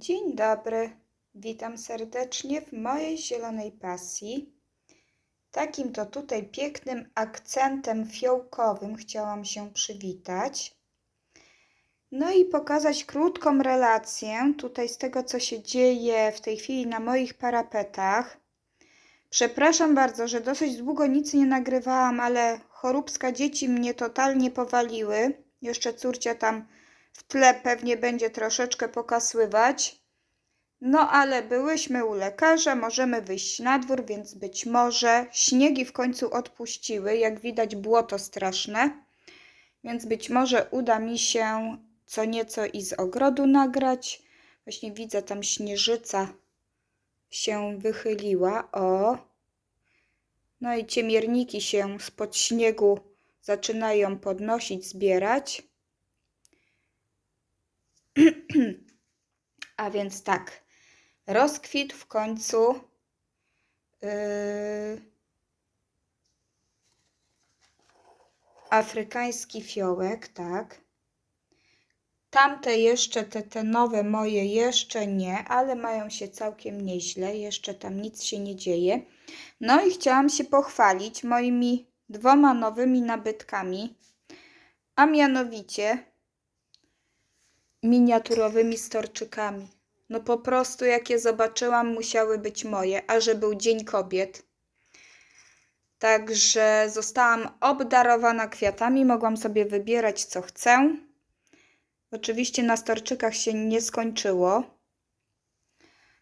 Dzień dobry, witam serdecznie w mojej zielonej pasji. Takim to tutaj pięknym akcentem fiołkowym chciałam się przywitać. No i pokazać krótką relację tutaj z tego, co się dzieje w tej chwili na moich parapetach. Przepraszam bardzo, że dosyć długo nic nie nagrywałam, ale choróbska dzieci mnie totalnie powaliły. Jeszcze córcia tam w tle pewnie będzie troszeczkę pokasływać. No ale byłyśmy u lekarza, możemy wyjść na dwór, więc być może śniegi w końcu odpuściły. Jak widać, błoto straszne, więc być może uda mi się co nieco i z ogrodu nagrać. Właśnie widzę, tam śnieżyca się wychyliła. O! No i ciemierniki się spod śniegu zaczynają podnosić, zbierać. A więc tak, rozkwit w końcu yy, afrykański fiołek, tak. Tamte jeszcze, te, te nowe moje jeszcze nie, ale mają się całkiem nieźle, jeszcze tam nic się nie dzieje. No i chciałam się pochwalić moimi dwoma nowymi nabytkami, a mianowicie miniaturowymi storczykami. No po prostu jak je zobaczyłam, musiały być moje, a że był Dzień Kobiet. Także zostałam obdarowana kwiatami, mogłam sobie wybierać co chcę. Oczywiście na storczykach się nie skończyło.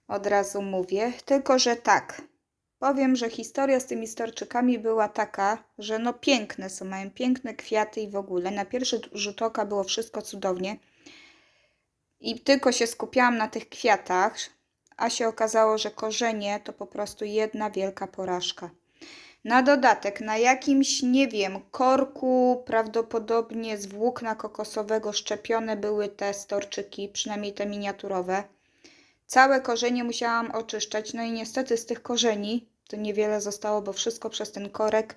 Od razu mówię, tylko że tak. Powiem, że historia z tymi storczykami była taka, że no piękne są, mają piękne kwiaty i w ogóle. Na pierwszy rzut oka było wszystko cudownie i tylko się skupiałam na tych kwiatach, a się okazało, że korzenie to po prostu jedna wielka porażka. Na dodatek, na jakimś, nie wiem, korku, prawdopodobnie z włókna kokosowego szczepione były te storczyki, przynajmniej te miniaturowe. Całe korzenie musiałam oczyszczać, no i niestety z tych korzeni to niewiele zostało, bo wszystko przez ten korek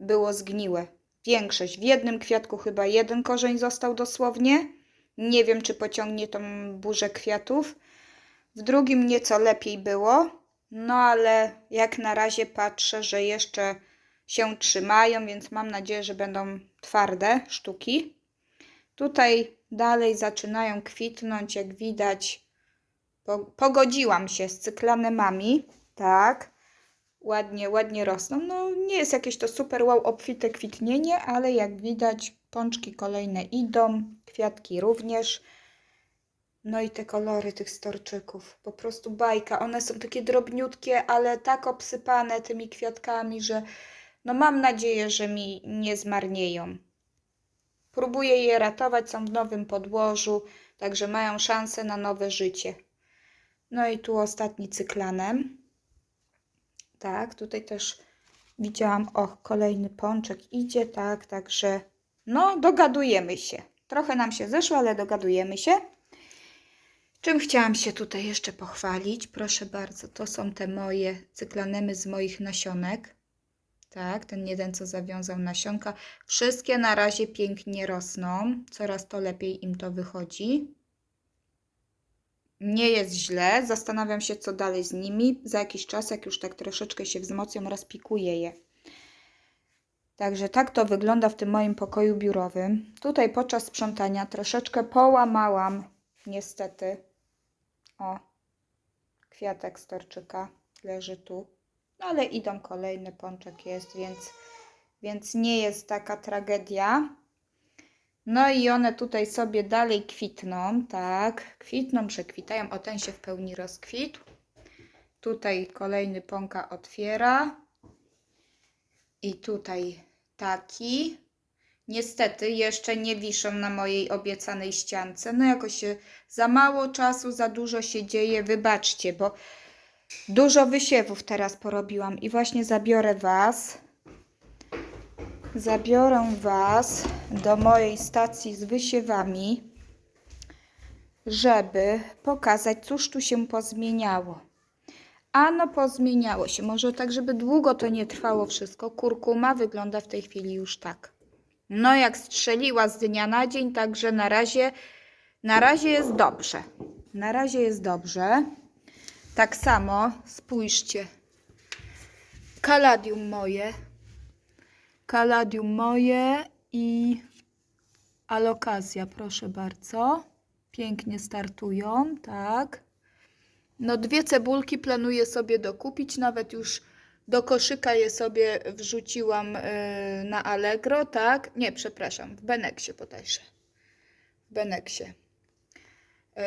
było zgniłe. Większość. W jednym kwiatku chyba jeden korzeń został dosłownie, nie wiem, czy pociągnie tą burzę kwiatów. W drugim nieco lepiej było, no ale jak na razie patrzę, że jeszcze się trzymają, więc mam nadzieję, że będą twarde sztuki. Tutaj dalej zaczynają kwitnąć, jak widać. Pogodziłam się z cyklanemami, tak. Ładnie, ładnie rosną. No nie jest jakieś to super wow obfite kwitnienie, ale jak widać pączki kolejne idą, kwiatki również. No i te kolory tych storczyków, po prostu bajka. One są takie drobniutkie, ale tak obsypane tymi kwiatkami, że no mam nadzieję, że mi nie zmarnieją. Próbuję je ratować, są w nowym podłożu, także mają szansę na nowe życie. No i tu ostatni cyklanem. Tak, tutaj też widziałam, o, kolejny pączek idzie, tak, także no dogadujemy się. Trochę nam się zeszło, ale dogadujemy się. Czym chciałam się tutaj jeszcze pochwalić? Proszę bardzo, to są te moje cyklanemy z moich nasionek. Tak, ten jeden, co zawiązał nasionka. Wszystkie na razie pięknie rosną. Coraz to lepiej im to wychodzi. Nie jest źle. Zastanawiam się, co dalej z nimi. Za jakiś czas, jak już tak troszeczkę się wzmocnią, rozpikuję je. Także tak to wygląda w tym moim pokoju biurowym. Tutaj podczas sprzątania troszeczkę połamałam, niestety. O, kwiatek storczyka leży tu. No ale idą kolejny pączek jest, więc, więc nie jest taka tragedia. No i one tutaj sobie dalej kwitną, tak, kwitną, przekwitają, o ten się w pełni rozkwitł. Tutaj kolejny pąka otwiera. I tutaj taki. Niestety jeszcze nie wiszą na mojej obiecanej ściance. No jakoś się za mało czasu, za dużo się dzieje. Wybaczcie, bo dużo wysiewów teraz porobiłam i właśnie zabiorę Was. Zabiorę Was do mojej stacji z wysiewami, żeby pokazać, cóż tu się pozmieniało. Ano pozmieniało się. Może tak, żeby długo to nie trwało wszystko. Kurkuma wygląda w tej chwili już tak. No jak strzeliła z dnia na dzień, także na razie, na razie jest dobrze. Na razie jest dobrze. Tak samo, spójrzcie. Kaladium moje. Kaladium moje i alokazja, proszę bardzo. Pięknie startują, tak. No dwie cebulki planuję sobie dokupić, nawet już do koszyka je sobie wrzuciłam yy, na Allegro, tak? Nie, przepraszam, w Beneksie bodajże. W Beneksie. Yy,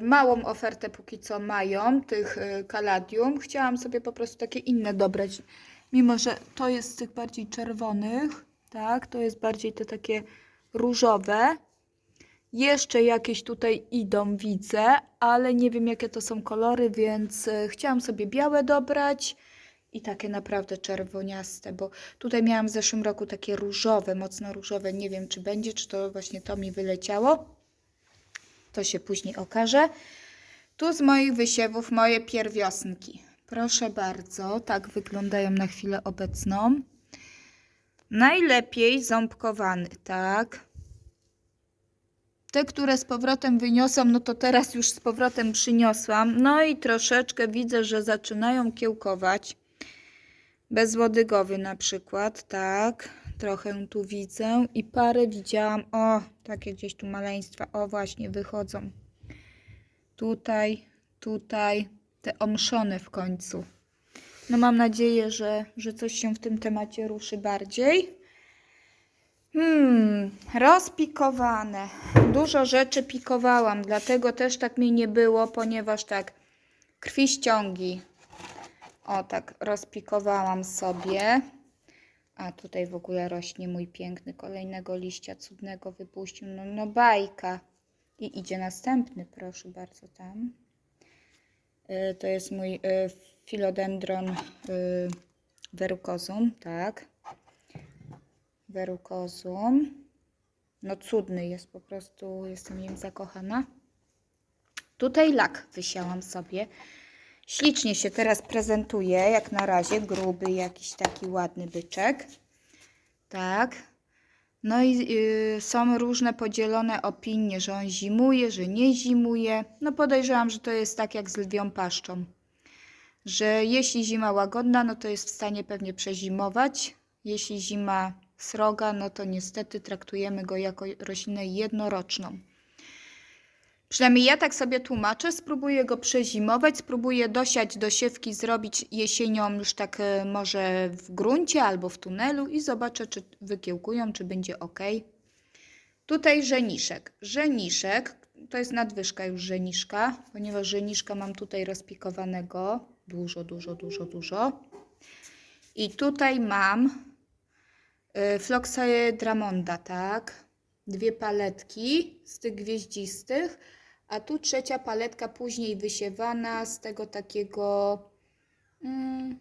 małą ofertę póki co mają tych kaladium. Chciałam sobie po prostu takie inne dobrać. Mimo, że to jest z tych bardziej czerwonych, tak? To jest bardziej te takie różowe. Jeszcze jakieś tutaj idą, widzę, ale nie wiem jakie to są kolory, więc e, chciałam sobie białe dobrać i takie naprawdę czerwoniaste, bo tutaj miałam w zeszłym roku takie różowe, mocno różowe. Nie wiem, czy będzie, czy to właśnie to mi wyleciało. To się później okaże. Tu z moich wysiewów moje pierwiosnki. Proszę bardzo, tak wyglądają na chwilę obecną. Najlepiej ząbkowany, tak. Te, które z powrotem wyniosłam, no to teraz już z powrotem przyniosłam. No i troszeczkę widzę, że zaczynają kiełkować. Bezłodygowy na przykład, tak. Trochę tu widzę i parę widziałam. O, takie gdzieś tu maleństwa. O, właśnie wychodzą. Tutaj, tutaj. Te omszone w końcu. No mam nadzieję, że, że coś się w tym temacie ruszy bardziej. Hmm, rozpikowane. Dużo rzeczy pikowałam, dlatego też tak mi nie było, ponieważ tak krwi ściągi. O, tak rozpikowałam sobie. A tutaj w ogóle rośnie mój piękny, kolejnego liścia cudnego wypuścił. No, no bajka. I idzie następny, proszę bardzo, tam. Y, To jest mój y, philodendron y, verrucosum, tak. Verrucosum. No cudny jest, po prostu jestem nim zakochana. Tutaj lak wysiałam sobie. Ślicznie się teraz prezentuje, jak na razie, gruby, jakiś taki ładny byczek. Tak. No i y, są różne podzielone opinie, że on zimuje, że nie zimuje. No podejrzewam, że to jest tak jak z lwią paszczą. Że jeśli zima łagodna, no to jest w stanie pewnie przezimować. Jeśli zima sroga, no to niestety traktujemy go jako roślinę jednoroczną. Przynajmniej ja tak sobie tłumaczę, spróbuję go przezimować, spróbuję dosiać do siewki, zrobić jesienią już tak e, może w gruncie albo w tunelu i zobaczę, czy wykiełkują, czy będzie ok. Tutaj żeniszek. Żeniszek, to jest nadwyżka już żeniszka, ponieważ żeniszka mam tutaj rozpikowanego dużo, dużo, dużo, dużo. I tutaj mam y, Floxedramonda, tak? Dwie paletki z tych gwieździstych, a tu trzecia paletka później wysiewana z tego takiego mm,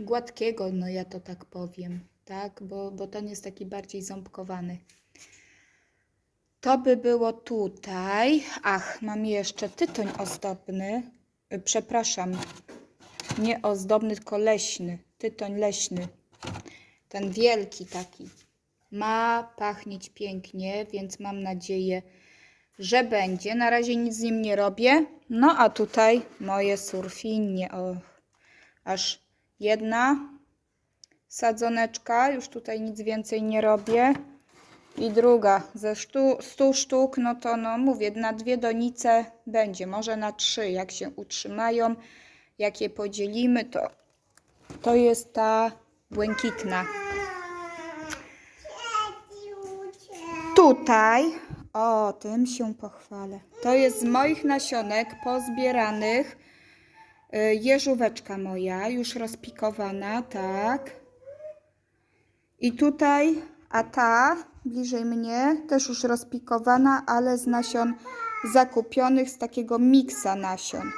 gładkiego, no ja to tak powiem, tak? Bo, bo ten jest taki bardziej ząbkowany. To by było tutaj. Ach, mam jeszcze tytoń ozdobny. Y, Przepraszam, nie ozdobny, tylko leśny. Tytoń leśny. Ten wielki taki. Ma pachnieć pięknie, więc mam nadzieję, że będzie. Na razie nic z nim nie robię. No a tutaj moje surfinie. O, aż jedna sadzoneczka. Już tutaj nic więcej nie robię. I druga ze stu, 100 sztuk, no to no mówię, na dwie donice będzie, może na trzy, jak się utrzymają, jak je podzielimy, to, to jest ta błękitna. Tutaj, o tym się pochwalę, to jest z moich nasionek pozbieranych y, jeżóweczka moja, już rozpikowana, tak. I tutaj, a ta bliżej mnie, też już rozpikowana, ale z nasion zakupionych z takiego miksa nasion.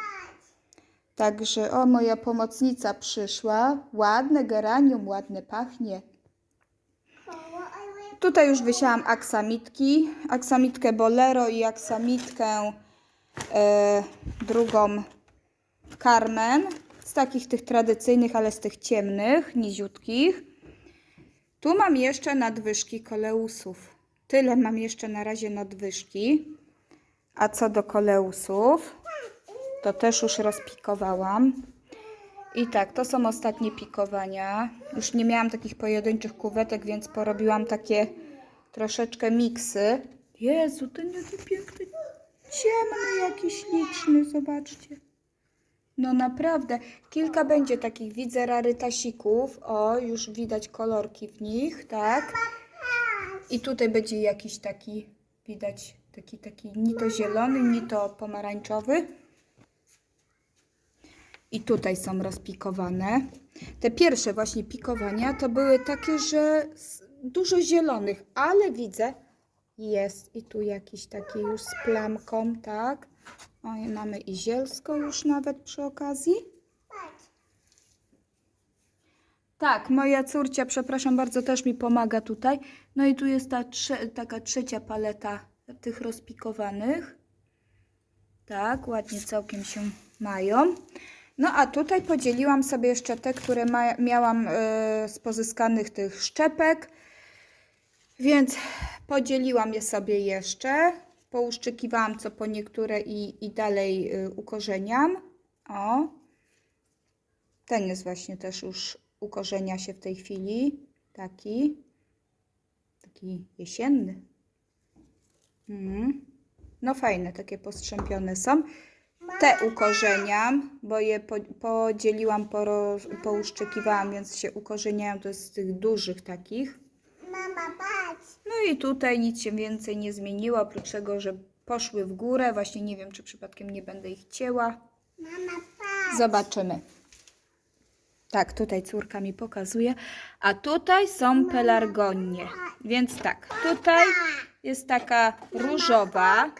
Także, o, moja pomocnica przyszła. Ładne geranium, ładne pachnie. Tutaj już wysiałam aksamitki, aksamitkę bolero i aksamitkę e, drugą Carmen. Z takich tych tradycyjnych, ale z tych ciemnych, niziutkich. Tu mam jeszcze nadwyżki koleusów. Tyle mam jeszcze na razie nadwyżki. A co do koleusów, To też już rozpikowałam. I tak, to są ostatnie pikowania. Już nie miałam takich pojedynczych kuwetek, więc porobiłam takie troszeczkę miksy. Jezu, ten jaki piękny, ciemny, jaki śliczny, zobaczcie. No naprawdę, kilka będzie takich, widzę rarytasików. O, już widać kolorki w nich, tak? I tutaj będzie jakiś taki, widać, taki, taki ni to zielony, ni to pomarańczowy. I tutaj są rozpikowane. Te pierwsze właśnie pikowania to były takie, że dużo zielonych, ale widzę, jest i tu jakiś taki już z plamką, tak? O, mamy i zielsko już nawet przy okazji. Tak, moja córcia, przepraszam bardzo, też mi pomaga tutaj. No i tu jest ta trze taka trzecia paleta tych rozpikowanych. Tak, ładnie całkiem się mają. No a tutaj podzieliłam sobie jeszcze te, które miałam y, z pozyskanych tych szczepek. Więc podzieliłam je sobie jeszcze. Pouszczykiwałam co po niektóre i, i dalej y, ukorzeniam. O. Ten jest właśnie też już ukorzenia się w tej chwili. Taki. Taki jesienny. Mhm. No fajne, takie postrzępione są. Te ukorzeniam, bo je po, podzieliłam, poro, pouszczykiwałam, więc się ukorzeniają. To jest z tych dużych takich. Mama, patrz. No i tutaj nic się więcej nie zmieniło, oprócz tego, że poszły w górę. Właśnie nie wiem, czy przypadkiem nie będę ich cięła. Mama, patrz. Zobaczymy. Tak, tutaj córka mi pokazuje. A tutaj są pelargonie. Więc tak, tutaj jest taka różowa.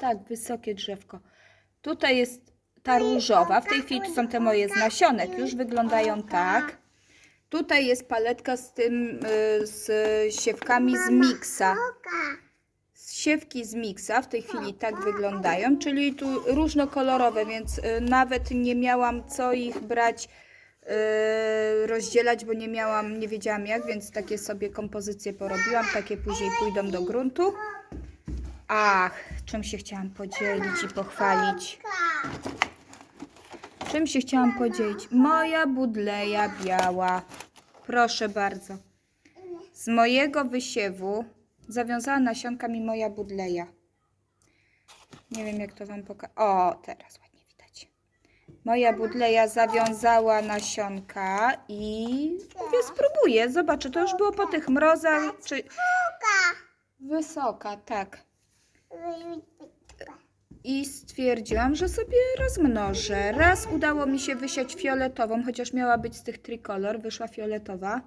Tak, wysokie drzewko. Tutaj jest ta różowa. W tej chwili tu są te moje z nasionek. Już wyglądają tak. Tutaj jest paletka z tym, y, z siewkami z miksa. Siewki z miksa w tej chwili tak wyglądają, czyli tu różnokolorowe, więc y, nawet nie miałam co ich brać, y, rozdzielać, bo nie miałam, nie wiedziałam jak, więc takie sobie kompozycje porobiłam, takie później pójdą do gruntu. Ach, czym się chciałam podzielić i pochwalić. Czym się chciałam podzielić? Moja budleja biała. Proszę bardzo. Z mojego wysiewu zawiązała nasionka mi moja budleja. Nie wiem, jak to Wam pokażę. O, teraz ładnie widać. Moja budleja zawiązała nasionka i mówię, spróbuję. Zobaczę, to już było po tych mrozach. Czy... Oka. Wysoka, tak. I stwierdziłam, że sobie rozmnożę. Raz udało mi się wysiać fioletową, chociaż miała być z tych trikolor, wyszła fioletowa.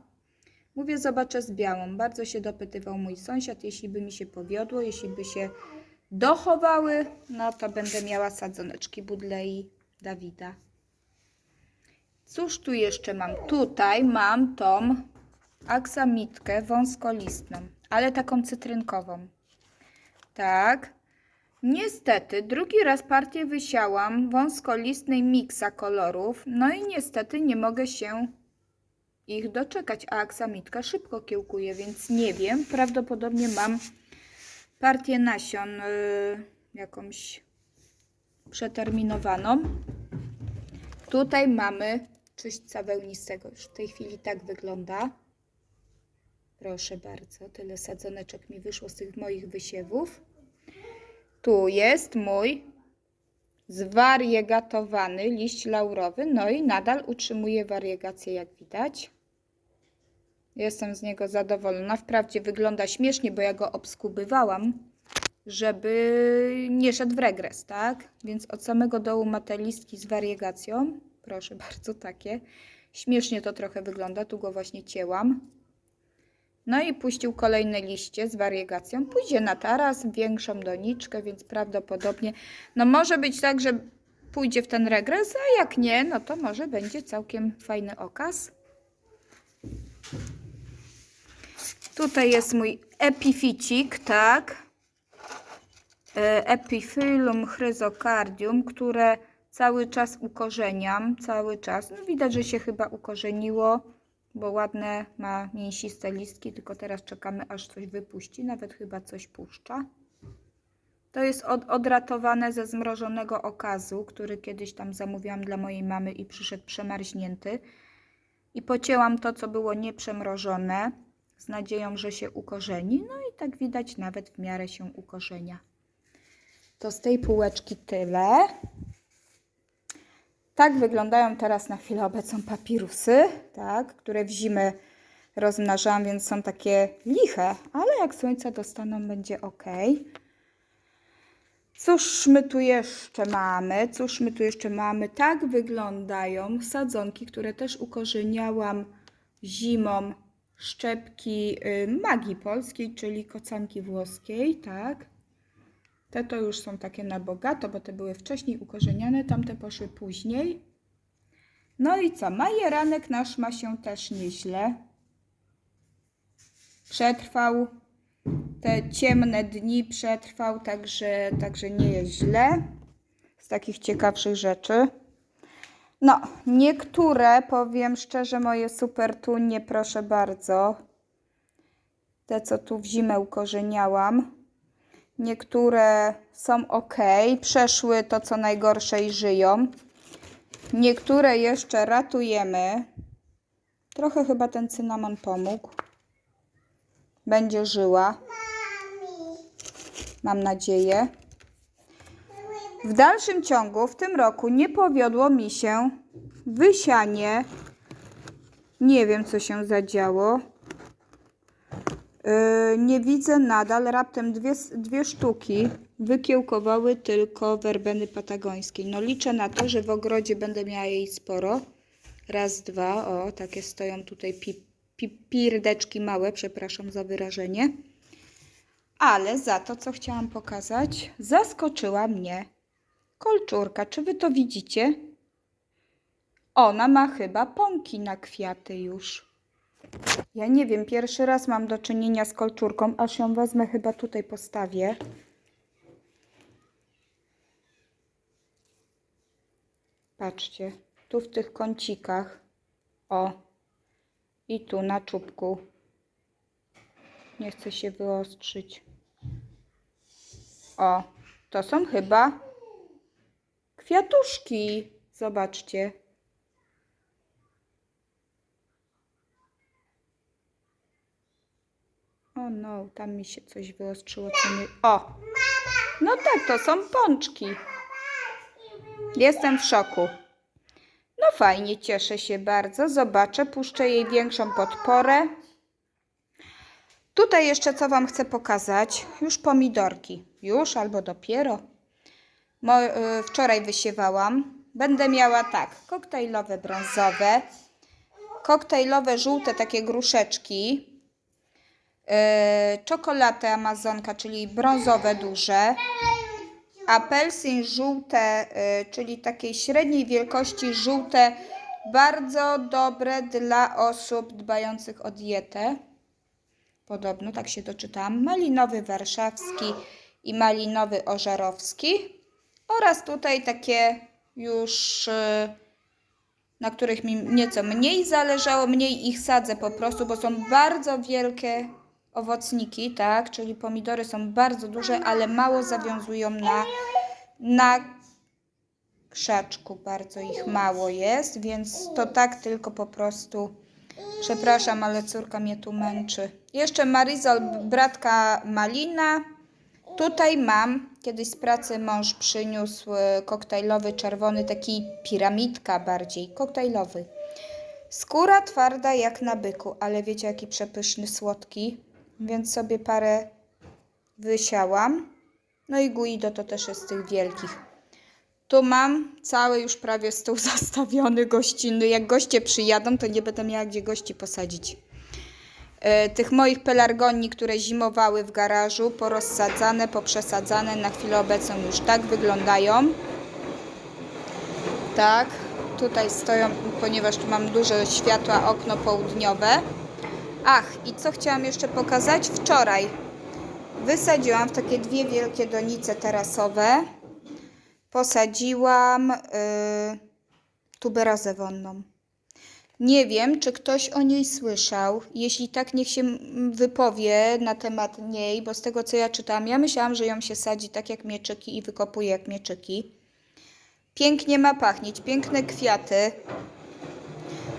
Mówię, zobaczę z białą. Bardzo się dopytywał mój sąsiad, jeśli by mi się powiodło, jeśli by się dochowały, no to będę miała sadzoneczki Budlei Dawida. Cóż tu jeszcze mam? Tutaj mam tą aksamitkę wąskolistną, ale taką cytrynkową. Tak. Niestety, drugi raz partię wysiałam wąskolistnej miksa kolorów, no i niestety nie mogę się ich doczekać, a aksamitka szybko kiełkuje, więc nie wiem, prawdopodobnie mam partię nasion y, jakąś przeterminowaną. Tutaj mamy czyśćca wełnistego, już w tej chwili tak wygląda. Proszę bardzo, tyle sadzoneczek mi wyszło z tych moich wysiewów. Tu jest mój zwariegatowany liść laurowy, no i nadal utrzymuje wariegację, jak widać. Jestem z niego zadowolona. Wprawdzie wygląda śmiesznie, bo ja go obskubywałam, żeby nie szedł w regres, tak? Więc od samego dołu ma te listki z wariegacją. Proszę bardzo, takie. Śmiesznie to trochę wygląda, tu go właśnie cięłam. No i puścił kolejne liście z wariegacją. Pójdzie na taras, większą doniczkę, więc prawdopodobnie, no może być tak, że pójdzie w ten regres, a jak nie, no to może będzie całkiem fajny okaz. Tutaj jest mój epificik, tak. E, Epiphyllum chryzocardium, które cały czas ukorzeniam, cały czas. No widać, że się chyba ukorzeniło, bo ładne ma mięsiste listki, tylko teraz czekamy aż coś wypuści, nawet chyba coś puszcza. To jest od, odratowane ze zmrożonego okazu, który kiedyś tam zamówiłam dla mojej mamy i przyszedł przemarznięty. I pocięłam to, co było nieprzemrożone, z nadzieją, że się ukorzeni. No i tak widać, nawet w miarę się ukorzenia. To z tej półeczki tyle. Tak wyglądają teraz na chwilę obecną papirusy, tak, które w zimę rozmnażałam, więc są takie liche, ale jak słońce dostaną, będzie ok. Cóż my tu jeszcze mamy? Cóż my tu jeszcze mamy? Tak wyglądają sadzonki, które też ukorzeniałam zimą szczepki y, magii polskiej, czyli kocanki włoskiej, tak? Te to już są takie na bogato, bo te były wcześniej ukorzeniane, tamte poszły później. No i co? Majeranek nasz ma się też nieźle. Przetrwał te ciemne dni, przetrwał, także, także nie jest źle. Z takich ciekawszych rzeczy. No, niektóre, powiem szczerze, moje super tunie, proszę bardzo. Te, co tu w zimę ukorzeniałam. Niektóre są ok, przeszły to co najgorsze i żyją. Niektóre jeszcze ratujemy. Trochę chyba ten cynamon pomógł. Będzie żyła, mam nadzieję. W dalszym ciągu w tym roku nie powiodło mi się wysianie. Nie wiem, co się zadziało. Yy, nie widzę nadal. Raptem dwie, dwie sztuki wykiełkowały tylko werbeny patagońskiej. No liczę na to, że w ogrodzie będę miała jej sporo. Raz, dwa. O, takie stoją tutaj pi, pi, pirdeczki małe, przepraszam za wyrażenie. Ale za to, co chciałam pokazać, zaskoczyła mnie kolczurka. Czy wy to widzicie? Ona ma chyba pąki na kwiaty już. Ja nie wiem, pierwszy raz mam do czynienia z kolczurką, aż ją wezmę, chyba tutaj postawię. Patrzcie, tu w tych kącikach. O, i tu na czubku. Nie chcę się wyostrzyć. O, to są chyba kwiatuszki. Zobaczcie. O no, tam mi się coś wyostrzyło, co nie... O! No tak, to są pączki. Jestem w szoku. No fajnie, cieszę się bardzo. Zobaczę, puszczę jej większą podporę. Tutaj jeszcze co Wam chcę pokazać. Już pomidorki. Już albo dopiero. Mo, y, wczoraj wysiewałam. Będę miała tak, koktajlowe brązowe, koktajlowe żółte takie gruszeczki, czekoladę amazonka, czyli brązowe duże, apelsin żółte, yy, czyli takiej średniej wielkości żółte, bardzo dobre dla osób dbających o dietę. Podobno, tak się doczytałam. Malinowy warszawski i malinowy ożarowski. Oraz tutaj takie już, y, na których mi nieco mniej zależało, mniej ich sadzę po prostu, bo są bardzo wielkie owocniki, tak? Czyli pomidory są bardzo duże, ale mało zawiązują na, na krzaczku. Bardzo ich mało jest, więc to tak tylko po prostu. Przepraszam, ale córka mnie tu męczy. Jeszcze Marizol, bratka Malina. Tutaj mam, kiedyś z pracy mąż przyniósł e, koktajlowy, czerwony, taki piramidka bardziej, koktajlowy. Skóra twarda jak na byku, ale wiecie jaki przepyszny, słodki, więc sobie parę wysiałam. No i guido to też jest z tych wielkich. Tu mam cały już prawie stół zastawiony gościnny. Jak goście przyjadą, to nie będę miała gdzie gości posadzić. E, tych moich pelargonii, które zimowały w garażu, porozsadzane, poprzesadzane, na chwilę obecną już tak wyglądają. Tak, tutaj stoją, ponieważ tu mam duże światła, okno południowe. Ach, i co chciałam jeszcze pokazać? Wczoraj wysadziłam w takie dwie wielkie donice terasowe. Posadziłam yy, tuberazę wonną. Nie wiem, czy ktoś o niej słyszał. Jeśli tak, niech się wypowie na temat niej, bo z tego co ja czytam, ja myślałam, że ją się sadzi tak jak mieczyki i wykopuje jak mieczyki. Pięknie ma pachnieć, piękne kwiaty.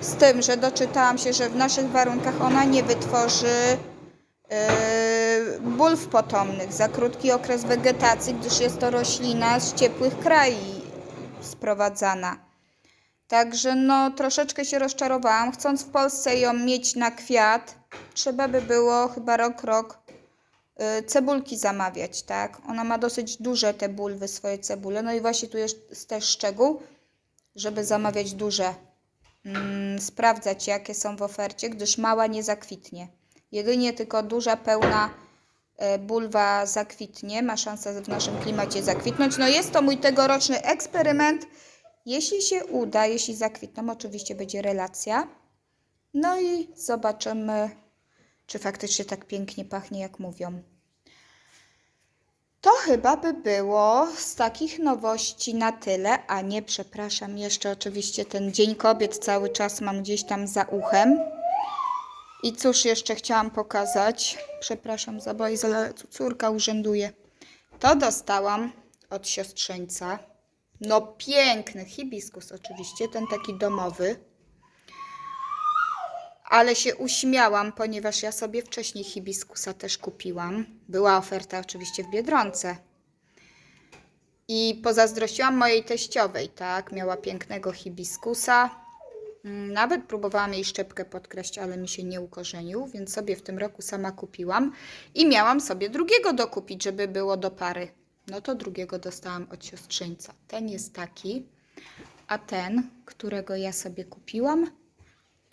Z tym, że doczytałam się, że w naszych warunkach ona nie wytworzy yy, bulw potomnych za krótki okres wegetacji, gdyż jest to roślina z ciepłych krajów sprowadzana. Także no troszeczkę się rozczarowałam. Chcąc w Polsce ją mieć na kwiat, trzeba by było chyba rok, rok y, cebulki zamawiać, tak? Ona ma dosyć duże te bulwy, swoje cebule. No i właśnie tu jest też szczegół, żeby zamawiać duże. Mm, sprawdzać jakie są w ofercie, gdyż mała nie zakwitnie. Jedynie tylko duża, pełna y, bulwa zakwitnie, ma szansę w naszym klimacie zakwitnąć. No jest to mój tegoroczny eksperyment. Jeśli się uda, jeśli zakwitną, oczywiście będzie relacja. No i zobaczymy, czy faktycznie tak pięknie pachnie, jak mówią. To chyba by było z takich nowości na tyle, a nie, przepraszam, jeszcze oczywiście ten Dzień Kobiet cały czas mam gdzieś tam za uchem. I cóż jeszcze chciałam pokazać? Przepraszam za bojz, ale córka urzęduje. To dostałam od siostrzeńca. No piękny hibiskus oczywiście, ten taki domowy. Ale się uśmiałam, ponieważ ja sobie wcześniej hibiskusa też kupiłam. Była oferta oczywiście w Biedronce. I pozazdrościłam mojej teściowej, tak? Miała pięknego hibiskusa. Mm, Nawet próbowałam jej szczepkę podkreślić, ale mi się nie ukorzenił, więc sobie w tym roku sama kupiłam. I miałam sobie drugiego dokupić, żeby było do pary. No to drugiego dostałam od siostrzeńca. Ten jest taki, a ten, którego ja sobie kupiłam,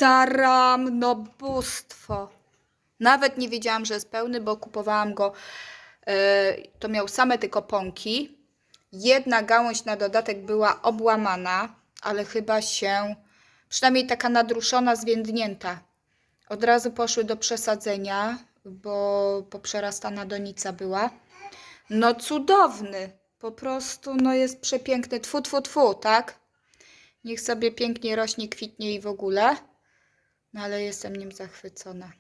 taram, no bóstwo. Nawet nie wiedziałam, że jest pełny, bo kupowałam go, e, to miał same tylko pąki. Jedna gałąź na dodatek była obłamana, ale chyba się, przynajmniej taka nadruszona, zwiędnięta. Od razu poszły do przesadzenia, bo poprzerastana donica była. No cudowny, po prostu no jest przepiękny, tfu, tfu, tfu, tak? Niech sobie pięknie rośnie, kwitnie i w ogóle. No ale jestem nim zachwycona.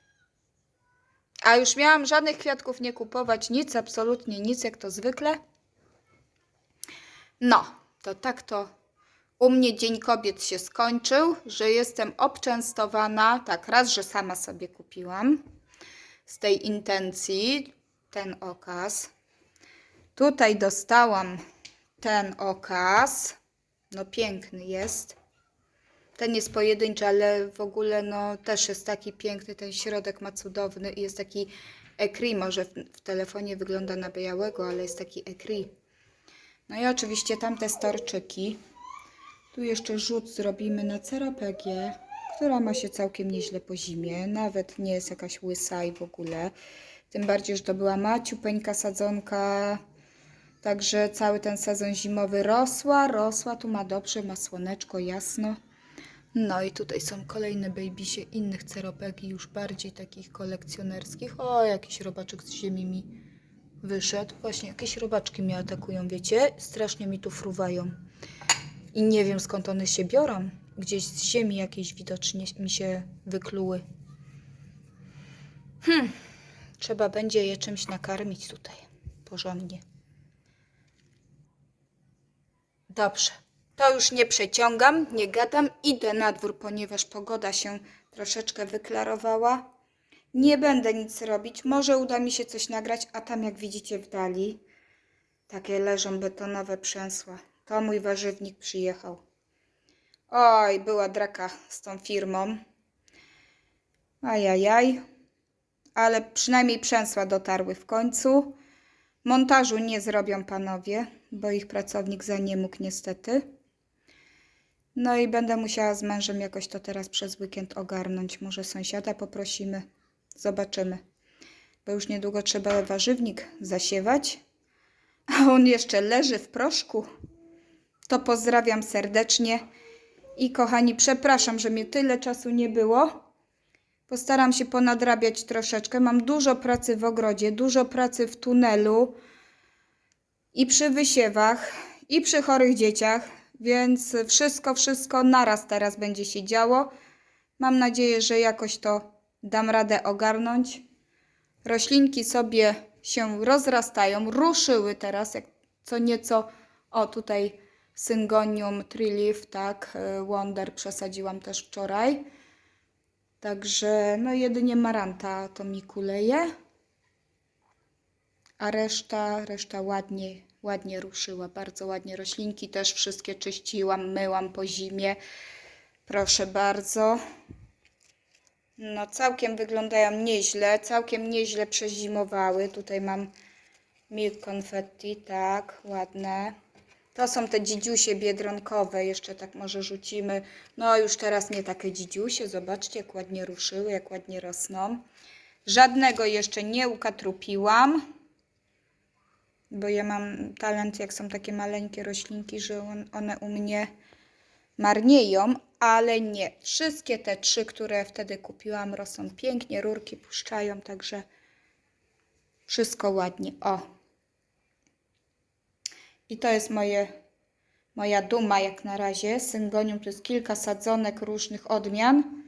A już miałam żadnych kwiatków nie kupować, nic, absolutnie nic, jak to zwykle. No, to tak to u mnie Dzień Kobiet się skończył, że jestem obczęstowana, tak raz, że sama sobie kupiłam z tej intencji ten okaz. Tutaj dostałam ten okaz. No piękny jest. Ten jest pojedynczy, ale w ogóle no też jest taki piękny. Ten środek ma cudowny i jest taki ekri. Może w, w telefonie wygląda na białego, ale jest taki ekri. No i oczywiście tamte storczyki. Tu jeszcze rzut zrobimy na cerapegię, która ma się całkiem nieźle po zimie. Nawet nie jest jakaś łysa i w ogóle. Tym bardziej, że to była maciupeńka sadzonka. Także cały ten sezon zimowy rosła, rosła. Tu ma dobrze, ma słoneczko, jasno. No i tutaj są kolejne babysie innych ceropegii, już bardziej takich kolekcjonerskich. O, jakiś robaczek z ziemi mi wyszedł. Właśnie jakieś robaczki mnie atakują, wiecie? Strasznie mi tu fruwają. I nie wiem skąd one się biorą. Gdzieś z ziemi jakieś widocznie mi się wykluły. Hmm, trzeba będzie je czymś nakarmić tutaj. Porządnie. Dobrze. To już nie przeciągam, nie gadam. Idę na dwór, ponieważ pogoda się troszeczkę wyklarowała. Nie będę nic robić. Może uda mi się coś nagrać, a tam jak widzicie w dali takie leżą betonowe przęsła. To mój warzywnik przyjechał. Oj, była draka z tą firmą. Ajajaj. Ale przynajmniej przęsła dotarły w końcu. Montażu nie zrobią panowie, bo ich pracownik za nie mógł niestety. No i będę musiała z mężem jakoś to teraz przez weekend ogarnąć. Może sąsiada poprosimy. Zobaczymy. Bo już niedługo trzeba warzywnik zasiewać. A on jeszcze leży w proszku. To pozdrawiam serdecznie. I kochani, przepraszam, że mnie tyle czasu nie było. Postaram się ponadrabiać troszeczkę. Mam dużo pracy w ogrodzie, dużo pracy w tunelu i przy wysiewach, i przy chorych dzieciach, więc wszystko, wszystko naraz teraz będzie się działo. Mam nadzieję, że jakoś to dam radę ogarnąć. Roślinki sobie się rozrastają, ruszyły teraz, jak co nieco. O, tutaj Syngonium Treleaf, tak, y, Wonder przesadziłam też wczoraj. Także, no jedynie Maranta to mi kuleje. A reszta, reszta ładnie, ładnie ruszyła, bardzo ładnie. Roślinki też wszystkie czyściłam, myłam po zimie. Proszę bardzo. No całkiem wyglądają nieźle, całkiem nieźle przezimowały. Tutaj mam milk confetti, tak, ładne. To są te dzidziusie biedronkowe, jeszcze tak może rzucimy. No już teraz nie takie dzidziusie, zobaczcie jak ładnie ruszyły, jak ładnie rosną. Żadnego jeszcze nie ukatrupiłam, bo ja mam talent, jak są takie maleńkie roślinki, że on, one u mnie marnieją, ale nie. Wszystkie te trzy, które wtedy kupiłam, rosną pięknie, rurki puszczają, także wszystko ładnie. O. I to jest moje, moja duma jak na razie. Syngonium to jest kilka sadzonek różnych odmian.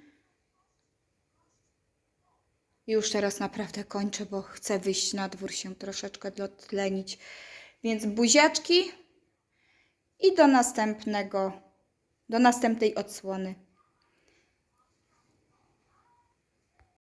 Już teraz naprawdę kończę, bo chcę wyjść na dwór się troszeczkę dotlenić. Więc buziaczki i do następnego, do następnej odsłony.